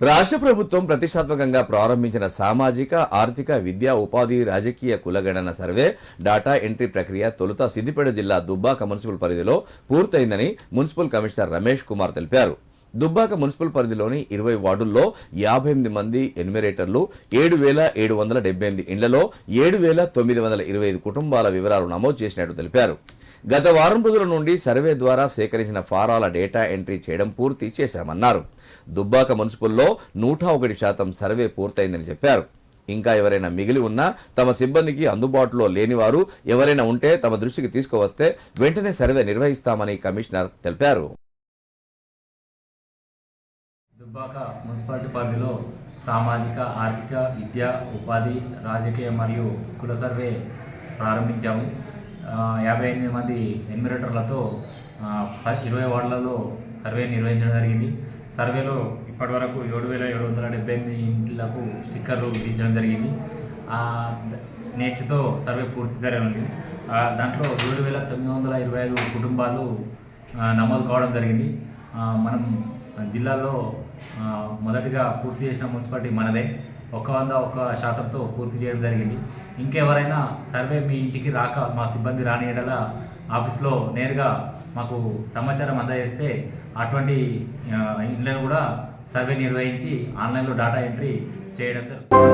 రాష్ట్ర ప్రభుత్వం ప్రతిష్టాత్మకంగా ప్రారంభించిన సామాజిక ఆర్థిక విద్యా ఉపాధి రాజకీయ కులగణన సర్వే డాటా ఎంట్రీ ప్రక్రియ తొలుత సిద్దిపేట జిల్లా దుబ్బాక మున్సిపల్ పరిధిలో పూర్తయిందని మున్సిపల్ కమిషనర్ రమేష్ కుమార్ తెలిపారు. దుబ్బాక మున్సిపల్ పరిధిలోని ఇరవై వార్డుల్లో యాభై ఎనిమిది మంది ఎన్యుమరేటర్లు ఏడు వేల ఏడు వందల డెబ్బై ఎనిమిది ఇండ్లలో ఏడు వేల తొమ్మిది వందల ఇరవై ఐదు కుటుంబాల వివరాలు నమోదు చేసినట్టు తెలిపారు. గత వారం రోజుల నుండి సర్వే ద్వారా సేకరించిన ఫారాల డేటా ఎంట్రీ చేయడం పూర్తి చేశామన్నారు. దుబ్బాక మున్సిపల్లో నూట ఒకటి శాతం సర్వే పూర్తయిందని చెప్పారు. ఇంకా ఎవరైనా మిగిలి ఉన్నా తమ సిబ్బందికి అందుబాటులో లేనివారు ఎవరైనా ఉంటే తమ దృష్టికి తీసుకువస్తే వెంటనే సర్వే నిర్వహిస్తామని కమిషనర్ తెలిపారు. దుబ్బాక మున్సిపాలిటీ పరిధిలో సామాజిక ఆర్థిక విద్య ఉపాధి రాజకీయ మరియు కుల సర్వే ప్రారంభించాము. యాభై ఎనిమిది మంది ఎన్మిరేటర్లతో ప- ఇరవై వార్డులలో సర్వే నిర్వహించడం జరిగింది. సర్వేలో ఇప్పటివరకు ఏడు వేల ఏడు వందల డెబ్బై ఎనిమిది ఇంట్లకు స్టిక్కర్లు విధించడం జరిగింది. నేటితో సర్వే పూర్తి జరిగింది. దాంట్లో ఏడు వేల తొమ్మిది వందల ఇరవై ఐదు కుటుంబాలు నమోదు కావడం జరిగింది. మనం జిల్లాలో మొదటిగా పూర్తి చేసిన మున్సిపాలిటీ మనదే. ఒక వంద ఒక శాతంతో పూర్తి చేయడం జరిగింది. ఇంకెవరైనా సర్వే మీ ఇంటికి రాక మా సిబ్బంది రాని ఎడల ఆఫీస్లో నేరుగా మాకు సమాచారం అందజేస్తే అటువంటి ఇండ్లను కూడా సర్వే నిర్వహించి ఆన్లైన్లో డేటా ఎంట్రీ చేయడం జరుగుతుంది.